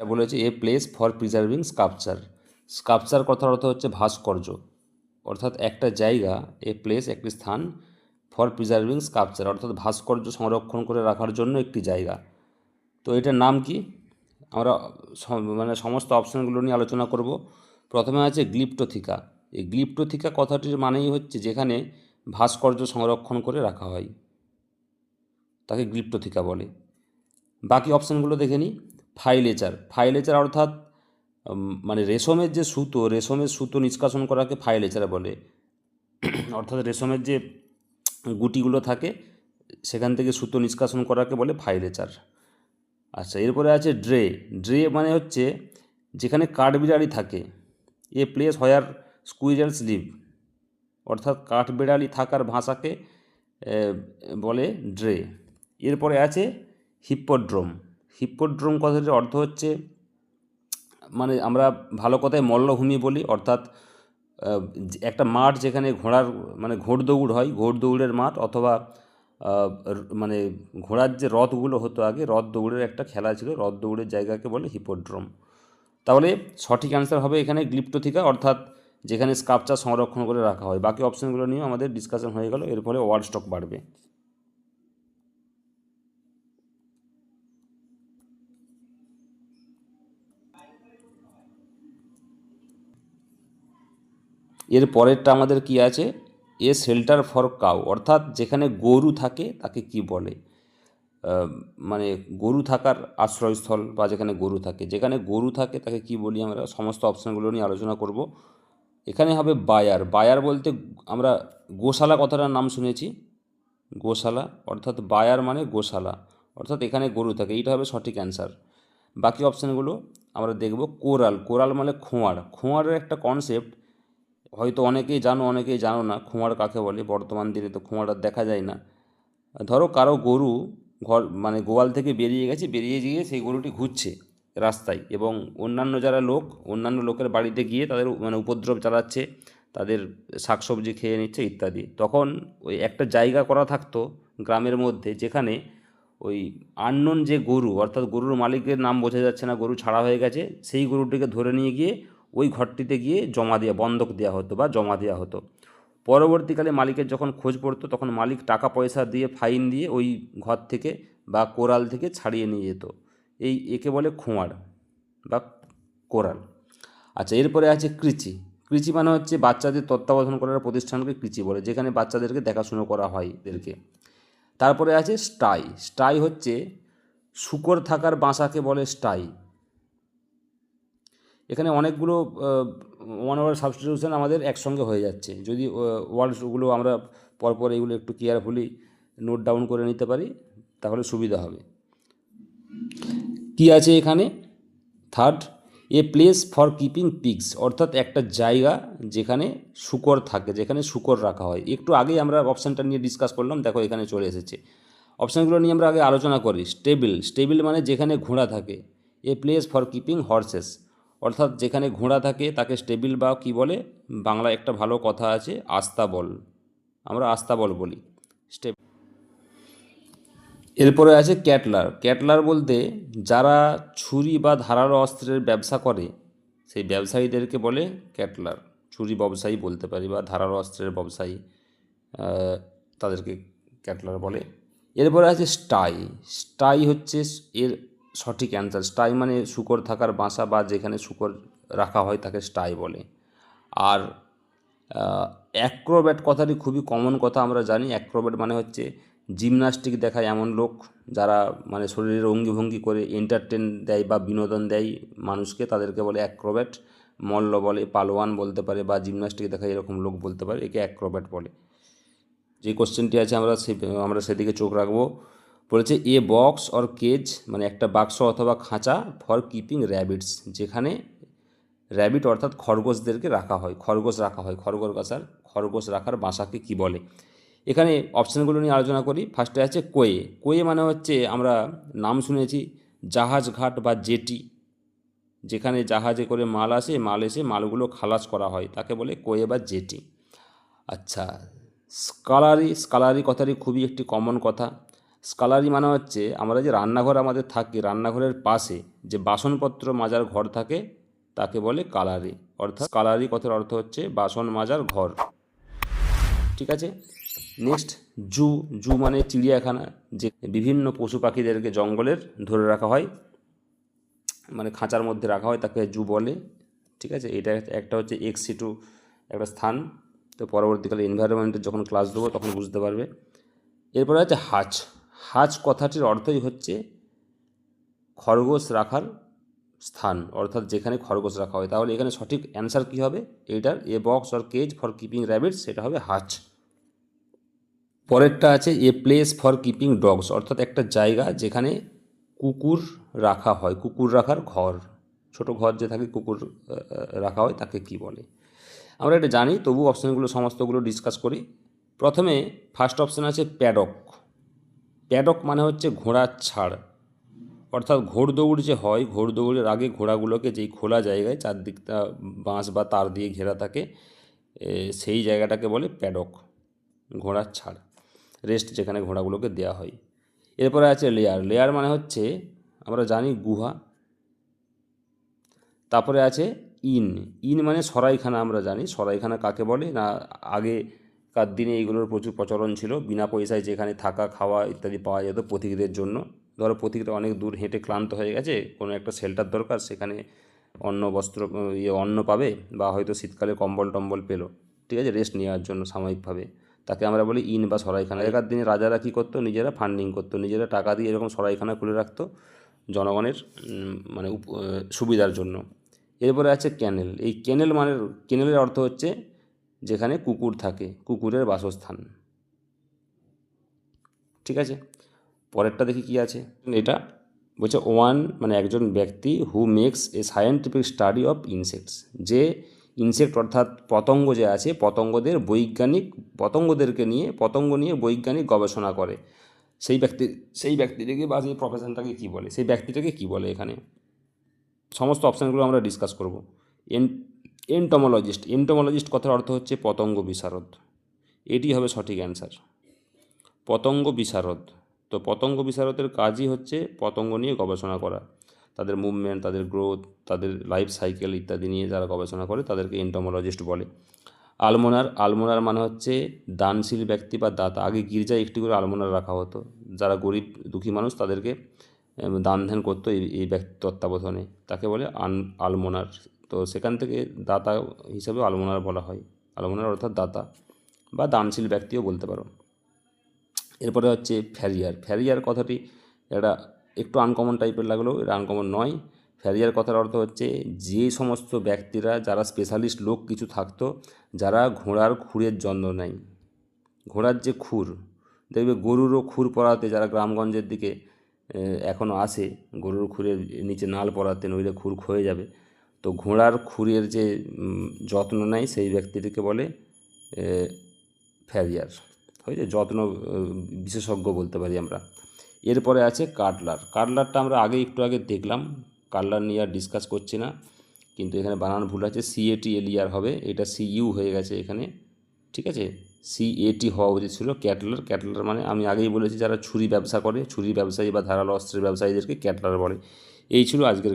এটা বলেছে a place for preserving sculpture sculpture কথার অর্থ হচ্ছে ভাস্কর্য। অর্থাৎ একটা জায়গা এ প্লেস একটি স্থান ফর প্রিজার্ভিং স্কাপচার অর্থাৎ ভাস্কর্য সংরক্ষণ করে রাখার জন্য একটি জায়গা। তো এটার নাম কি? আমরা মানে সমস্ত অপশানগুলো নিয়ে আলোচনা করব। প্রথমে আছে গ্লিপ্টোথিকা। এই গ্লিপ্টোথিকা কথাটির মানেই হচ্ছে যেখানে ভাস্কর্য সংরক্ষণ করে রাখা হয়। তাকে গ্লিপ্টোথিকা বলে। বাকি অপশানগুলো দেখে নিই। ফাইলেচার ফাইলেচার অর্থাৎ মানে রেশমের যে সুতো, রেশমের সুতো নিষ্কাশন করাকে ফাইলেচার বলে। অর্থাৎ রেশমের যে গুটিগুলো থাকে, সেখান থেকে সুতো নিষ্কাশন করাকে বলে ফাইলেচার আচ্ছা এরপরে আছে ড্রে ড্রে মানে হচ্ছে, যেখানে কাঠবিড়ালি থাকে। এ প্লেস হয়ার স্কুইজার্স লিভ অর্থাৎ কাঠবিড়ালি থাকার ভাষাকে বলে ড্রে এরপরে আছে হিপ্পোড্রোম হিপ্পোড্রোম কথাটির অর্থ হচ্ছে মানে আমরা ভালো কথায় মল্লভূমি বলি, অর্থাৎ একটা মাঠ যেখানে ঘোড়ার মানে ঘোড়দৌড় হয়, ঘোড় দৌড়ের মাঠ অথবা মানে ঘোড়ার যে রথগুলো হতো আগে, রথ দৌড়ের একটা খেলা ছিল, রথ দৌড়ের জায়গাকে বলে হিপোড্রোম তাহলে সঠিক অ্যান্সার হবে এখানে গ্লিপ্টোথিকা, অর্থাৎ যেখানে স্কাপচার সংরক্ষণ করে রাখা হয়। বাকি অপশানগুলো নিয়ে আমাদের ডিসকাশন হয়ে গেল, এর ফলে ওয়ার্ড স্টক বাড়বে। এর পরেরটা আমাদের কি আছে? এ শেল্টার ফর কাউ অর্থাৎ যেখানে গরু থাকে তাকে কি বলে? মানে গরু থাকার আশ্রয়স্থল বা যেখানে গরু থাকে। যেখানে গরু থাকে তাকে কি বলি আমরা? সমস্ত অপশানগুলো নিয়ে আলোচনা করব। এখানে হবে বায়ার বায়ার বলতে আমরা গোশালা কথাটার নাম শুনেছি। গোশালা, অর্থাৎ বায়ার মানে গোশালা, অর্থাৎ এখানে গরু থাকে। এইটা হবে সঠিক অ্যান্সার বাকি অপশানগুলো আমরা দেখব কোরাল। কোরাল মানে খোঁয়ার। খোঁয়ারের একটা কনসেপ্ট হয়তো অনেকেই জানো অনেকেই জানো না খোঁয়ার কাকে বলে? বর্তমান দিনে তো খোঁয়ার আর দেখা যায় না। ধরো কারও গরু ঘর মানে গোয়াল থেকে বেরিয়ে গেছে, বেরিয়ে গিয়ে সেই গরুটি ঘুরছে রাস্তায় এবং অন্যান্য যারা লোক, অন্যান্য লোকের বাড়িতে গিয়ে তাদের মানে উপদ্রব চালাচ্ছে, তাদের শাকসবজি খেয়ে নিচ্ছে ইত্যাদি। তখন ওই একটা জায়গা করা থাকতো গ্রামের মধ্যে যেখানে ওই আননোন যে গরু, অর্থাৎ গরুর মালিকের নাম বোঝা যাচ্ছে না, গরু ছাড়া হয়ে গেছে, সেই গরুটিকে ধরে নিয়ে গিয়ে ওই ঘরটিতে গিয়ে জমা দেওয়া বন্ধক দেওয়া হতো বা জমা দেওয়া হতো। পরবর্তীকালে মালিকের যখন খোঁজ পড়তো, তখন মালিক টাকা পয়সা দিয়ে ফাইন দিয়ে ওই ঘর থেকে বা কোরাল থেকে ছাড়িয়ে নিয়ে যেত। এই একে বলে খোঁয়ার বা কোরাল আচ্ছা এরপরে আছে কৃচি। কৃচি মানে হচ্ছে বাচ্চাদের তত্ত্বাবধান করার প্রতিষ্ঠানকে কৃচি বলে, যেখানে বাচ্চাদেরকে দেখাশুনো করা হয় এদেরকে। তারপরে আছে স্টাই। স্টাই হচ্ছে শুকর থাকার বাসাকে বলে স্টাই। এখানে অনেকগুলো ওয়ান ওয়ার্ড সাবস্টিটিউশন আমাদের একসঙ্গে হয়ে যাচ্ছে। যদি ওয়ার্ডসগুলো আমরা পরপর এগুলো একটু কেয়ারফুলি নোট ডাউন করে নিতে পারি, তাহলে সুবিধা হবে। কি আছে এখানে? Third a place for keeping pigs অর্থাৎ একটা জায়গা যেখানে শুকর থাকে, যেখানে শুকর রাখা হয়। একটু আগেই আমরা অপশানটা নিয়ে ডিসকাস করলাম, দেখো এখানে চলে এসেছে। অপশানগুলো নিয়ে আমরা আগে আলোচনা করি। স্টেবিল স্টেবিল মানে যেখানে ঘোড়া থাকে। A place for keeping horses অর্থাৎ যেখানে ঘোড়া থাকে তাকে স্টেবিল বা কি বলে, বাংলায় একটা ভালো কথা আছে আস্তাবল আমরা আস্তাবল বলি স্টেপ এরপরে আছে ক্যাটলার। ক্যাটলার বলতে যারা ছুরি বা ধারালো অস্ত্রের ব্যবসা করে, সেই ব্যবসায়ীদেরকে বলে ক্যাটলার। ছুরি ব্যবসায়ী বলতে পারি বা ধারালো অস্ত্রের ব্যবসায়ী তাদেরকে ক্যাটলার বলে। এরপরে আছে স্টাই। স্টাই হচ্ছে এর সঠিক অ্যান্সার স্টাই মানে শুকর থাকার বাসা বা যেখানে শুকর রাখা হয় তাকে স্টাই বলে। আর অ্যাক্রোব্যাট কথাটি খুবই কমন কথা আমরা জানি। অ্যাক্রোব্যাট মানে হচ্ছে জিমনাস্টিক দেখায় এমন লোক যারা মানে শরীরের অঙ্গিভঙ্গি করে এন্টারটেন দেয় বা বিনোদন দেয় মানুষকে, তাদেরকে বলে অ্যাক্রোব্যাট মল্ল বলে, পালোয়ান বলতে পারে বা জিমনাস্টিক দেখায় এরকম লোক বলতে পারে, একে অ্যাক্রোব্যাট বলে। যে কোশ্চেনটি আছে আমরা সে, আমরা সেদিকে চোখ রাখব। বলেছে এ বক্স অর কেজ মানে একটা বাক্স অথবা খাঁচা ফর কিপিং র্যাবিটস যেখানে র্যাবিট অর্থাৎ খরগোশদেরকে রাখা হয়, খরগোশ রাখা হয়, খরগোশ গাছার খরগোশ রাখার বাসাকে কি বলে? এখানে অপশানগুলো নিয়ে আলোচনা করি। ফার্স্টে আছে কোয়ে। কোয়ে মানে হচ্ছে আমরা নাম শুনেছি, জাহাজ ঘাট বা জেটি, যেখানে জাহাজে করে মাল আসে, মাল এসে মালগুলো খালাস করা হয়, তাকে বলে কোয়ে বা জেটি। আচ্ছা স্কালারি স্কালারি কথাটি খুবই একটি কমন কথা। স্কালারি মানে হচ্ছে আমরা যে রান্নাঘর আমাদের থাকি, রান্নাঘরের পাশে যে বাসনপত্র মাজার ঘর থাকে, তাকে বলে কালারি। অর্থাৎ কালারি কথার অর্থ হচ্ছে বাসন মাজার ঘর। ঠিক আছে? নেক্সট জু। জু মানে চিড়িয়াখানা, যে বিভিন্ন পশু পাখিদেরকে জঙ্গলের ধরে রাখা হয়। মানে খাঁচার মধ্যে রাখা হয়, তাকে জু বলে। ঠিক আছে? এটা একটা হচ্ছে এক্স টু একটা স্থান। তো পরবর্তীকালে এনভায়রনমেন্টের যখন ক্লাস দেবো, তখন বুঝতে পারবে। এরপরে আছে হাজ হাজ কথাটির অর্থই হচ্ছে খরগোশ রাখার স্থান, অর্থাৎ যেখানে খরগোশ রাখা হয়। তাহলে এখানে সঠিক অ্যান্সার কী হবে? এইটার a box or cage for keeping rabbits সেটা হবে হাজ পরেরটা আছে a place for keeping dogs অর্থাৎ একটা জায়গা যেখানে কুকুর রাখা হয়, কুকুর রাখার ঘর। ছোট ঘর যে থাকে, কুকুর রাখা হয়, তাকে কি বলে? আমরা এটা জানি তবু অপশানগুলো সমস্তগুলো ডিসকাস করি। প্রথমে ফার্স্ট অপশান আছে প্যাডক প্যাডক মানে হচ্ছে ঘোড়ার ছাড়। অর্থাৎ ঘোড়দৌড় যে হয় ঘোড়দৌড়ের আগে ঘোড়াগুলোকে যেই খোলা জায়গায় চারদিকটা বাঁশ বা তার দিয়ে ঘেরা থাকে সেই জায়গাটাকে বলে প্যাডক, ঘোড়ার ছাড়, রেস্ট যেখানে ঘোড়াগুলোকে দেওয়া হয়। এরপরে আছে লেয়ার লেয়ার মানে হচ্ছে, আমরা জানি গুহা, তারপরে আছে ইন ইন মানে সরাইখানা আমরা জানি, সরাইখানা কাকে বলে? না আগেকার দিনে এইগুলোর প্রচুর প্রচলন ছিল? বিনা পয়সায় যেখানে থাকা, খাওয়া ইত্যাদি পাওয়া যেত পথিকদের জন্য। ধরো পথিকরা অনেক দূর হেঁটে ক্লান্ত হয়ে গেছে, কোনো একটা শেল্টার দরকার, সেখানে অন্ন, বস্ত্র ইয়ে অন্ন পাবে বা হয়তো শীতকালে কম্বল টম্বল পেল। ঠিক আছে রেস্ট নেওয়ার জন্য সাময়িকভাবে। তাকে আমরা বলি ইন বা সরাইখানা। আগেকার দিনে রাজারা কী করতো? নিজেরা ফান্ডিং করতো। নিজেরা টাকা দিয়ে এরকম সরাইখানা খুলে রাখতো জনগণের মানে সুবিধার জন্য। এরপরে আছে ক্যানেল এই ক্যানেল মানে ক্যানেলের অর্থ হচ্ছে যেখানে কুকুর থাকে, কুকুরের বাসস্থান। ঠিক আছে? পরেরটা দেখি কি আছে। এটা বলছে ওয়ান মানে একজন ব্যক্তি who makes a scientific study of insects যে ইনসেক্ট অর্থাৎ পতঙ্গ যে আছে, পতঙ্গদের বৈজ্ঞানিক, পতঙ্গদেরকে নিয়ে, পতঙ্গ নিয়ে বৈজ্ঞানিক গবেষণা করে। সেই ব্যক্তি, সেই ব্যক্তিটাকে বা সেই প্রফেশনটাকে কী বলে? সেই ব্যক্তিটাকে কী বলে এখানে? সমস্ত অপশানগুলো আমরা ডিসকাস করব। এন এন্টোমোলজিস্ট এন্টোমোলজিস্ট কথার অর্থ হচ্ছে পতঙ্গ বিশারদ। এটি হবে সঠিক অ্যান্সার পতঙ্গ বিশারদ। তো পতঙ্গ বিশারদের কাজই হচ্ছে পতঙ্গ নিয়ে গবেষণা করা। তাদের মুভমেন্ট তাদের গ্রোথ তাদের লাইফ সাইকেল ইত্যাদি নিয়ে যারা গবেষণা করে, তাদেরকে এন্টোমোলজিস্ট বলে। আলমোনার আলমোনার মানে হচ্ছে দানশীল ব্যক্তি বা দাতা। আগে গির্জায় একটি করে আলমোনার রাখা হতো। যারা গরিব, দুঃখী মানুষ, তাদেরকে দান ধ্যান করতো এই এই ব্যক্তি তত্ত্বাবধানে। তাকে বলে আন, আলমোনার। তো সেখান থেকে দাতা হিসাবে আলমোনার বলা হয়। আলমোনার অর্থাৎ দাতা বা দানশীল ব্যক্তিও বলতে পারো। এরপরে হচ্ছে ফ্যারিয়ার ফ্যারিয়ার কথাটি একটা একটু আনকমন টাইপের লাগলেও এটা আনকমন নয়। ফ্যারিয়ার কথার অর্থ হচ্ছে যে সমস্ত ব্যক্তিরা, যারা স্পেশালিস্ট লোক কিছু থাকতো, যারা ঘোড়ার খুরের যত্ন নেয়। ঘোড়ার যে খুর, দেখবে গরুরও খুর পরাতে যারা গ্রামগঞ্জের দিকে এখনও আসে, গরুর খুরের নিচে নাল পরাতে, নইলে খুর ক্ষয়ে যাবে। তো ঘোড়ার খুরের যে যত্ন নেয় সেই ব্যক্তিটিকে বলে ফ্যারিয়ার। হয়েছে যত্ন বিশেষজ্ঞ বলতে পারি আমরা। এরপরে আছে কাটলার। কাটলারটা আমরা আগে একটু আগে দেখলাম। কাটলার নিয়ে আর ডিসকাস করছি না। কিন্তু এখানে বানান ভুল আছে। সিএটি এলিয়ার হবে। এটা সিইউ হয়ে গেছে এখানে। ঠিক আছে? সিএটি হওয়া উচিত ছিল ক্যাটলার। ক্যাটলার মানে আমি আগেই বলেছি, যারা ছুরি ব্যবসা করে ছুরি ব্যবসায়ী বা ধারালো অস্ত্রের ব্যবসায়ীদেরকে ক্যাটলার বলে। এই ছিল আজকের